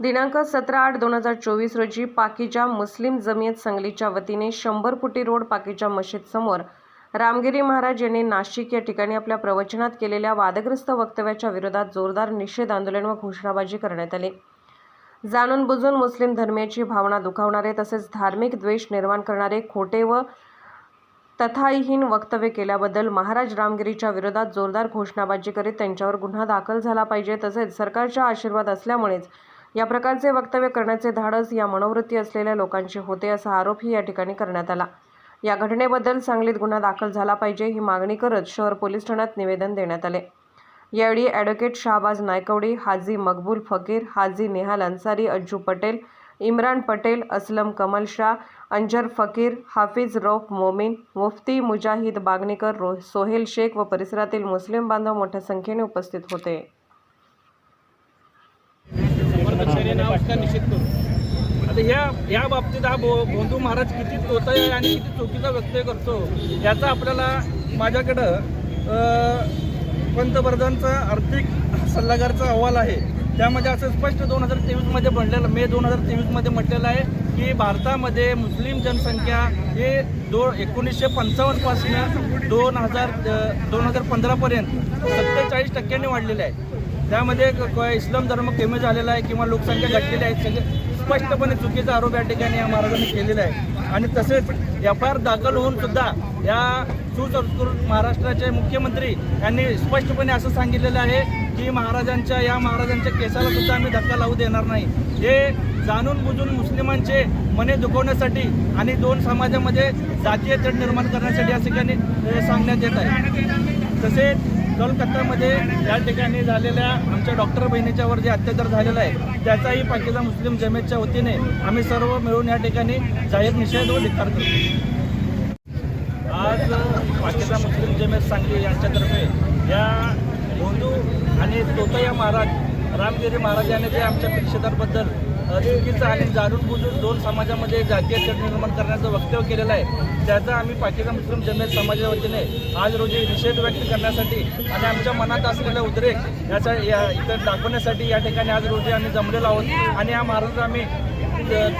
दिनांक सतरा आठ दोन हजार चोवीस रोजी पाकीच्या मुस्लिम जमियत सांगलीच्या वतीने शंभर फुटी रोड पाकीच्या मशीद समोर रामगिरी महाराज यांनी नाशिक या ठिकाणी आपल्या प्रवचनात केलेल्या वादग्रस्त वक्तव्याच्या विरोधात जोरदार निषेध आंदोलन व घोषणाबाजी करण्यात आली. जाणून बुजून मुस्लिम धर्मियाची भावना दुखावणारे तसेच धार्मिक द्वेष निर्माण करणारे खोटे व तथाहीन वक्तव्य केल्याबद्दल महाराज रामगिरीच्या विरोधात जोरदार घोषणाबाजी करीत त्यांच्यावर गुन्हा दाखल झाला पाहिजे तसेच सरकारचा आशीर्वाद असल्यामुळेच या प्रकारचे वक्तव्य करण्याचे धाडस या मनोवृत्ती असलेल्या लोकांचे होते असा आरोपही या ठिकाणी करण्यात आला. या घटनेबद्दल सांगलीत गुन्हा दाखल झाला पाहिजे ही मागणी करत शहर पोलीस ठाण्यात निवेदन देण्यात आले. यावेळी ॲडव्होकेट शाहबाज नायकवडी हाजी मकबूल फकीर हाजी नेहाल अन्सारी अज्जू पटेल इम्रान पटेल असलम कमल शाह अंजर फकीर हाफिज रौफ मोमीन मुफ्ती मुजाहिद बागणीकर रो सोहेल शेख व परिसरातील मुस्लिम बांधव मोठ्या संख्येने उपस्थित होते. नाव उसका निषेध करू. आता ह्या या बाबतीत हा बो बोंधू महाराज किती तोता आहे आणि किती चुकीचा व्यक्तव्य करतो याचा आपल्याला माझ्याकडं पंतप्रधानचा आर्थिक सल्लागारचा अहवाल आहे. त्यामध्ये असं स्पष्ट दोन हजार तेवीसमध्ये म्हणलेलं मे दोन हजार तेवीसमध्ये म्हटलेलं आहे की भारतामध्ये मुस्लिम जनसंख्या हे दो एकोणीसशे पंचावन्नपासून दोन हजार दोन हजार पंधरापर्यंत सत्तेचाळीस टक्क्यांनी वाढलेले आहे. त्यामध्ये इस्लाम धर्म कमी झालेला आहे किंवा लोकसंख्या घटलेली आहे सगळे स्पष्टपणे चुकीचा आरोप या ठिकाणी या महाराजांनी केलेला आहे. आणि तसेच एफ आय आर दाखल होऊन सुद्धा या सुसंस्कृत महाराष्ट्राचे मुख्यमंत्री यांनी स्पष्टपणे असं सांगितलेलं आहे की महाराजांच्या या महाराजांच्या केसाला सुद्धा आम्ही धक्का लावू देणार नाही. हे जाणून बुजून मुस्लिमांचे मने दुखवण्यासाठी आणि दोन समाजामध्ये जातीय तेढ निर्माण करण्यासाठी या ठिकाणी सांगण्यात येत आहे. तसेच कोलकातामध्ये या ठिकाणी झालेल्या आमच्या डॉक्टर बहिणीच्यावर जे अत्याचार झालेला आहे त्याचाही पाकिस्तान मुस्लिम जमेतच्या वतीने आम्ही सर्व मिळून या ठिकाणी जाहीर निषेध व धिक्कार करतो. आज पाकिस्तान मुस्लिम जमेत सांगली यांच्यातर्फे या हिंदू आणि तोतया महाराज रामगिरी महाराज यांनी जे आमच्या परिषदाबद्दल चुकीचं आणि जाणून बुजून दोन समाजामध्ये जातीय तेढ निर्माण करण्याचं वक्तव्य केलेलं आहे. त्याचा आम्ही पाकिस्तान मुस्लिम जनरल समाजाच्या वतीने आज रोजी निषेध व्यक्त करण्यासाठी आणि आमच्या मनात असलेला उद्रेक याचा या इथं दाखवण्यासाठी या ठिकाणी आज रोजी आम्ही जमलेलो आहोत. आणि या महाराज आम्ही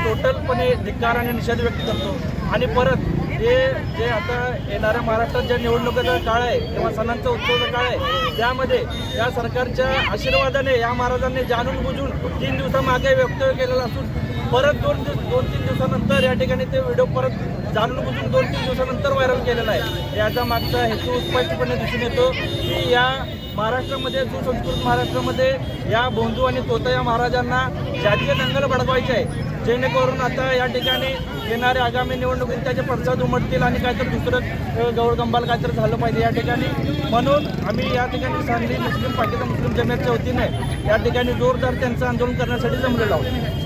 टोटलपणे धिक्कार आणि निषेध व्यक्त करतो. आणि परत हे जे आता येणाऱ्या महाराष्ट्रात ज्या निवडणुकीचा काळ आहे किंवा सणांचा उत्सवाचा काळ आहे त्यामध्ये या सरकारच्या आशीर्वादाने या महाराजांनी जाणून बुजून तीन दिवसामागे वक्तव्य केलेलं असून परत दोन दिवस दोन तीन दिवसानंतर या ठिकाणी ते व्हिडिओ परत जाणून बुजून दोन तीन दिवसानंतर व्हायरल केलेला आहे. याचा मागचा हेतू स्पष्टपणे दिसून येतो की या महाराष्ट्रामध्ये सुसंस्कृत महाराष्ट्रामध्ये या बोंधू आणि तोता या महाराजांना जातीय दंगल बडवायचे आहे. जेणेकरून आता या ठिकाणी येणाऱ्या आगामी निवडणुकीत त्याचे पडसाद उमटतील आणि काहीतरी दुसरं गौरगंबाल काहीतरी झालं पाहिजे या ठिकाणी. म्हणून आम्ही या ठिकाणी सांगली मुस्लिम पाकिस्तान मुस्लिम जमियाच्या वतीने या ठिकाणी जोरदार त्यांचं आंदोलन करण्यासाठी जमलेलो आहोत.